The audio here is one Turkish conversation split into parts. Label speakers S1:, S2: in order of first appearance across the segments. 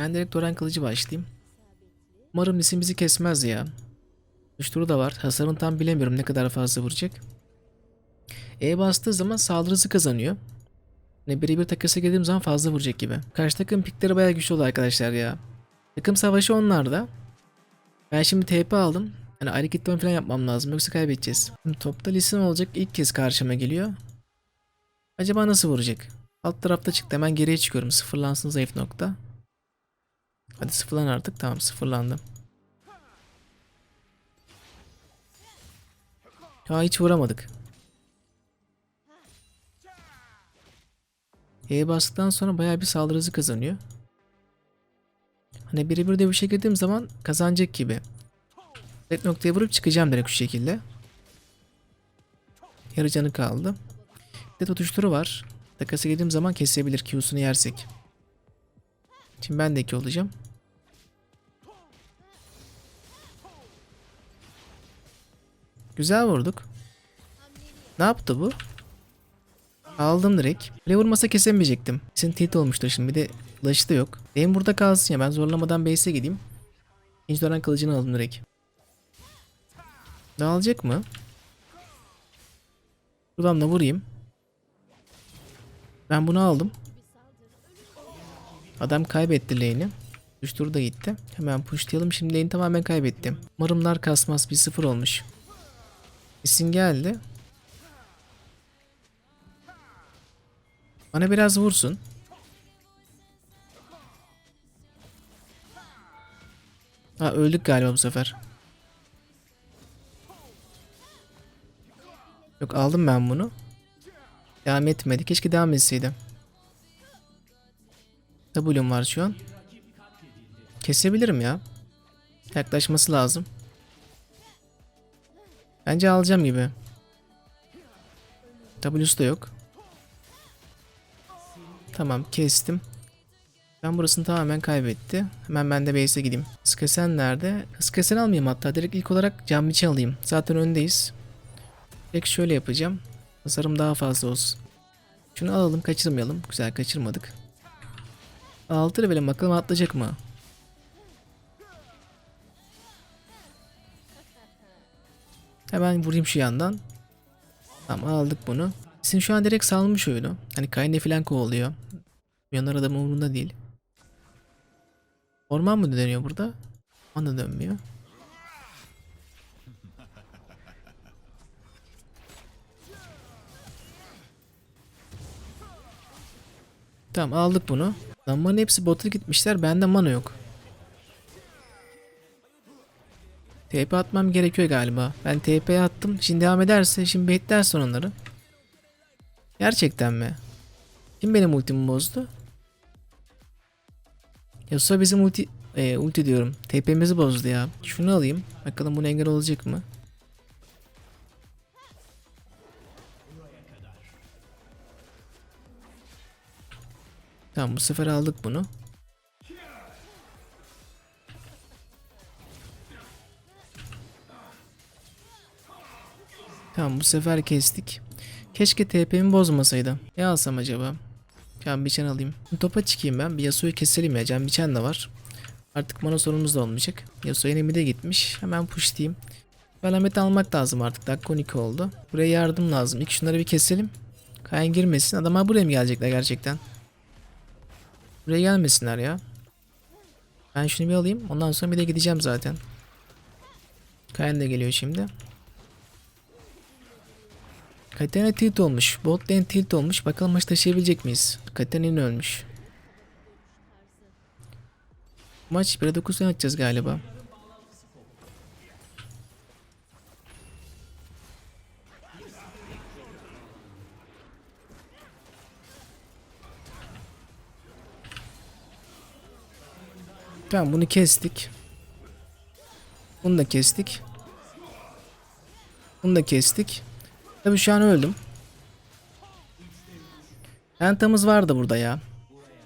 S1: Ben direkt Doran kılıcı başlayayım. Umarım Lisin bizi kesmez ya. Düşturu da var. Hasarını tam bilemiyorum ne kadar fazla vuracak. E bastığı zaman saldırı hızı kazanıyor. Ne birebir takasa girdiğim zaman fazla vuracak gibi. Karşı takım pikleri bayağı güçlü oldu arkadaşlar ya. Takım savaşı onlarda. Ben şimdi TP aldım. Yani ayrı gitmem falan yapmam lazım yoksa kaybedeceğiz. Şimdi topta Lee Sin olacak ilk kez karşıma geliyor. Acaba nasıl vuracak? Alt tarafta çıktı hemen geriye çıkıyorum. Sıfırlansın zayıf nokta. Hadi sıfırlan artık. Tamam sıfırlandı. Ya hiç vuramadık. E'ye bastıktan sonra bayağı bir saldırı hızı kazanıyor. Hani birebir dövüşe girdiğim zaman kazanacak gibi. Red noktaya vurup çıkacağım direkt şu şekilde. Yarı canı kaldı. Bir de tutuşturu var. Takası girdiğim zaman kesebilir Q'sunu yersek. Şimdi ben de iki olacağım. Güzel vurduk. Ne yaptı bu? Aldım direkt. Bile vurmasa kesemeyecektim. Kesin tilt olmuştur şimdi. Bir de flash'ı da yok. Benim burada kalsın ya. Ben zorlamadan base'e gideyim. İkinci dönem kılıcını aldım direkt. Dağılacak mı? Buradan da vurayım. Ben bunu aldım. Adam kaybetti lane'i. Da gitti. Hemen pushlayalım. Şimdi lane'i tamamen kaybettim. Umarımlar kasmaz. 1-0 olmuş. İsim geldi. Bana biraz vursun. Ha öldük galiba bu sefer. Yok aldım ben bunu. Devam etmedi. Keşke devam etseydim. W'm var şu an. Kesebilirim ya. Yaklaşması lazım. Bence alacağım gibi. W'su da yok. Tamam kestim. Ben burasını tamamen kaybetti. Hemen ben de base'e gideyim. Skasen nerede? Skasen almayayım hatta. Direkt ilk olarak cam biçi alayım. Zaten öndeyiz. Direkt şöyle yapacağım. Hasarım daha fazla olsun. Şunu alalım kaçırmayalım. Güzel kaçırmadık. 6 level'e bakalım atlayacak mı? Hemen vurayım şu yandan. Tamam aldık bunu. Sin şu an direkt salmış oyunu. Hani Kayn'e falan kovalıyor. Yanar adam umurunda değil. Orman mı dönüyor burada? Orman da dönmüyor. Tamam aldık bunu. Adamların hepsi bota gitmişler. Bende mana yok. TP atmam gerekiyor galiba. Ben TP attım. Şimdi devam ederse şimdi beklersin onları. Gerçekten mi? Kim benim ultimi bozdu? Yasuo bizim ulti e, ulti diyorum. TP'mizi bozdu ya. Şunu alayım. Bakalım bunu engel olacak mı? Tamam bu sefer aldık bunu. Tamam bu sefer kestik. Keşke TP'mi bozmasaydı. Ne alsam acaba? Can biçen alayım. Topa çıkayım ben. Bir Yasuo'yu keselim ya. Can biçen de var. Artık mana sorunumuz da olmayacak. Yasuo yine de gitmiş. Hemen push diyeyim. Alamet almak lazım artık. Dakika 12 oldu. Buraya yardım lazım. İlk şunları bir keselim. Kayan girmesin. Adamlar buraya mı gelecekler gerçekten? Buraya gelmesinler ya. Ben şunu bir alayım. Ondan sonra bir de gideceğim zaten. Kayan da geliyor şimdi. Katerina tilt olmuş. Bot lane tilt olmuş. Bakalım maç taşıyabilecek miyiz? Katerina ölmüş. Maç 1'e 9 atacağız galiba. Tamam bunu kestik. Bunu da kestik. Bunu da kestik. Tabii şu an öldüm. Pentamız vardı burada ya.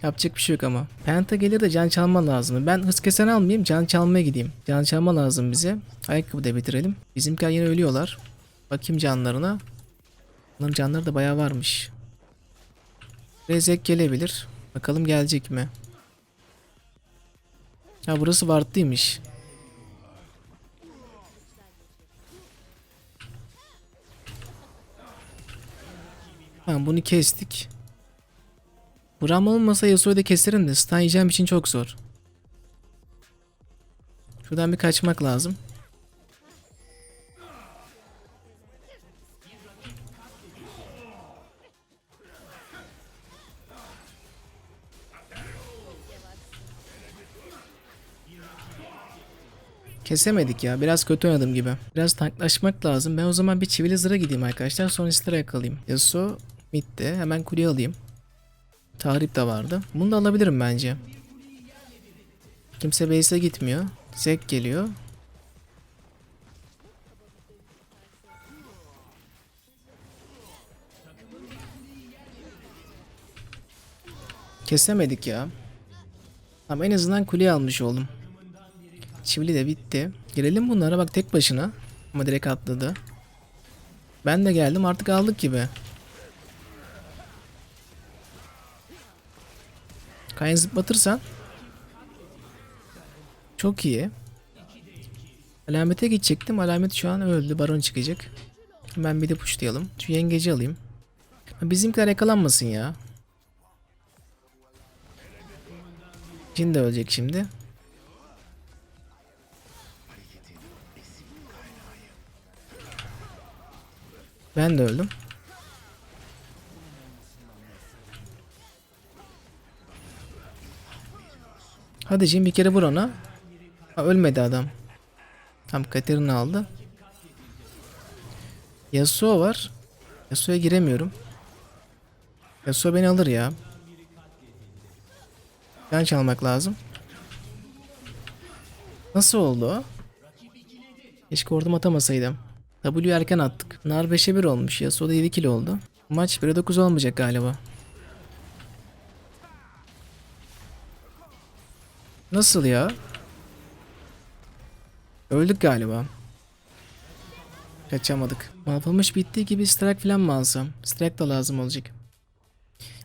S1: Yapacak bir şey yok ama. Penta gelir de can çalma lazım. Ben hız kesen almayayım can çalmaya gideyim. Can çalma lazım bize. Ayakkabı da bitirelim. Bizimkiler yine ölüyorlar. Bakayım canlarına. Bunların canları da bayağı varmış. Rezek gelebilir. Bakalım gelecek mi? Ha burası Ward'lıymış. Tamam bunu kestik. Buram olmasa Yasuo'yu da keserim de stun yiyeceğim için çok zor. Şuradan bir kaçmak lazım. Kesemedik ya. Biraz kötü oynadım gibi. Biraz tanklaşmak lazım. Ben o zaman bir çivili zıra gideyim arkadaşlar. Sonra istira yakalayayım. Yasuo midde. Hemen kuleye alayım. Tahrip de vardı. Bunu da alabilirim bence. Kimse base'e gitmiyor. Zek geliyor. Kesemedik ya. Ama en azından kuleyi almış oldum. Çivili de bitti. Girelim bunlara bak tek başına. Ama direkt atladı. Ben de geldim artık aldık gibi. Kayn zıplatırsan. Çok iyi. Alamete gidecektim. Alamet şu an öldü. Baron çıkacak. Ben bir de pushlayalım. Şu yengeci alayım. Bizimkiler yakalanmasın ya. Jin de ölecek şimdi. Ben de öldüm. Hadi Jin bir kere vur ona. Ha, ölmedi adam. Tam Katerina aldı. Yasuo var. Yasuo'ya giremiyorum. Yasuo beni alır ya. Can çalmak lazım. Nasıl oldu? Keşke ordum atamasaydım. W erken attık. Nar 5'e 1 olmuş. Yasuo da 7 kilo oldu. Maç 1'e 9 olmayacak galiba. Nasıl ya? Öldük galiba. Kaçamadık. Mahvolmuş bittiği gibi strike falan mı alsam? Strike da lazım olacak.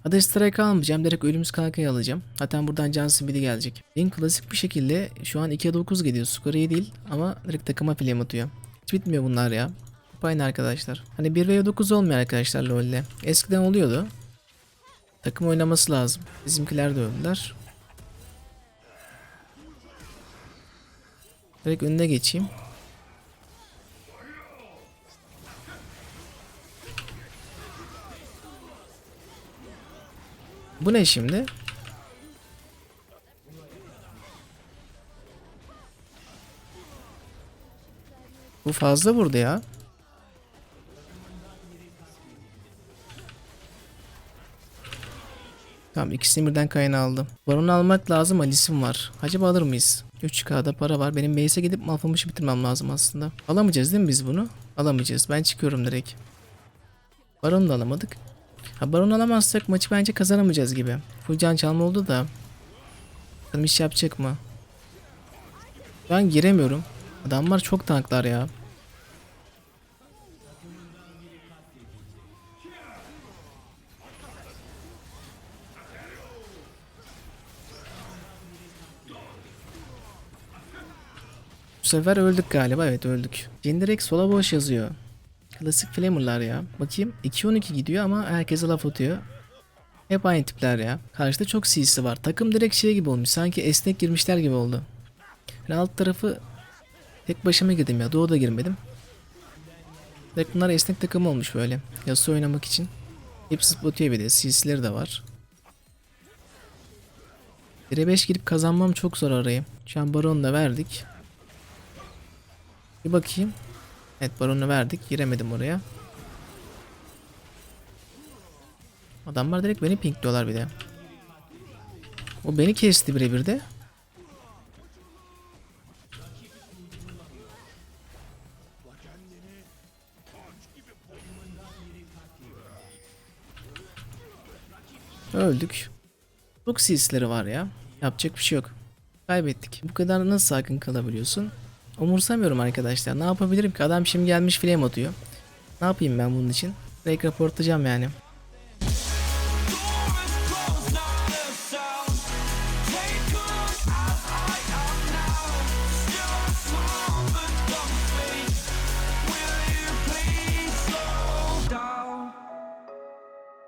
S1: Ya da strike almayacağım. Direkt ölümüz kalkayı alacağım. Zaten buradan can simidi gelecek. En klasik bir şekilde şu an 2'ye 9 gidiyor. Skor iyi değil ama direkt takıma flame atıyor. Hiç bitmiyor bunlar ya. Aynı arkadaşlar. Hani 1 veya 9 olmuyor arkadaşlar LoL'de. Eskiden oluyordu. Takım oynaması lazım. Bizimkiler de öldüler. Direkt önüne geçeyim. Bu ne şimdi? Bu fazla vurdu ya. Tamam ikisini birden kaynağı aldım. Baron'u almak lazım Alice'im var. Acaba alır mıyız? 3K'da para var. Benim base'e gidip Malphite'i bitirmem lazım aslında. Alamayacağız değil mi biz bunu? Alamayacağız. Ben çıkıyorum direkt. Baron'u da alamadık. Ha Baron alamazsak maçı bence kazanamayacağız gibi. Full can çalma oldu da. Bakalım iş yapacak mı? Ben giremiyorum. Adamlar çok tanklar ya. Sefer öldük galiba. Evet öldük. Jin direkt sola boş yazıyor. Klasik flamer'lar ya. Bakayım 2-12 gidiyor ama herkese laf atıyor. Hep aynı tipler ya. Karşıda çok CC var. Takım direkt şey gibi olmuş. Sanki esnek girmişler gibi oldu. Yani alt tarafı tek başıma girdim ya. Doğuda girmedim. Direkt bunlar esnek takım olmuş böyle. Yasuo oynamak için. Hepsi zıplatıyor bir de. CC'leri de var. 1'e 5 girip kazanmam çok zor arayı. Şu an Baron'u da verdik. Bir bakayım. Evet Baron'u verdik. Giremedim oraya. Adamlar direkt beni pinkliyorlar bir de. O beni kesti birebir de. Öldük. Çok sisleri var ya. Yapacak bir şey yok. Kaybettik. Bu kadar nasıl sakin kalabiliyorsun? Umursamıyorum arkadaşlar. Ne yapabilirim ki? Adam şimdi gelmiş flame atıyor. Ne yapayım ben bunun için? Direkt raportlayacağım yani.